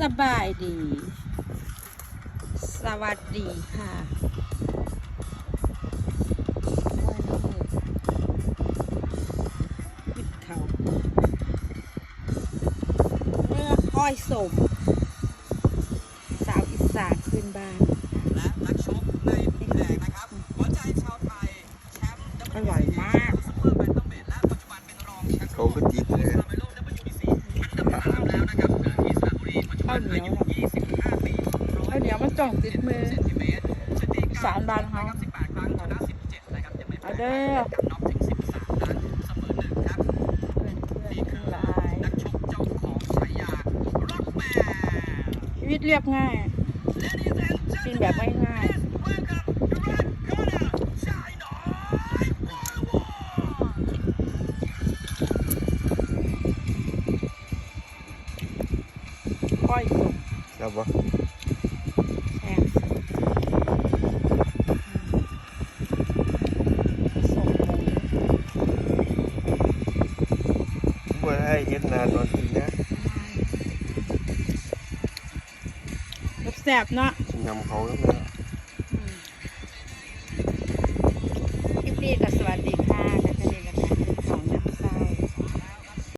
สบายดี สวัสดีค่ะปิดเขาเมื่อค่อยสม สาวอีสานขึ้นบ้าน และนักชกในมุมแดงนะครับหัวใจชาวไทยแชมป์อร่อยมาก ซุปเปอร์แบนตัมเวทและปัจจุบันเป็นรองแชมป์โลเขากก็จีบเลยคาร์เมโล WBC อันดับสามแล้วนะครับเกิดที่ สระบุรีปัจจุบันอายุ25ปีข้าวเหนียวมันจ่องติดมือเซนติเมตรสถิติกรสามบาทเขานะครับ18ครั้งชนะ17นะครับยังไม่แพ้เอาเด้อกับน็อกถึง13นัดเสมอหนึ่งครับเพื่อนเพื่อนนี่ทั้คืงอหลายนักชกเจ้าของฉายาร็อกแมนชีวิตเรียบง่ายกินแบบง่ายๆค่อยสุกครับวะแห้งส่งหมูเมื่อให้เย็นนานนอนกินนะแซ่บๆเนาะยำเขาแล้วนะ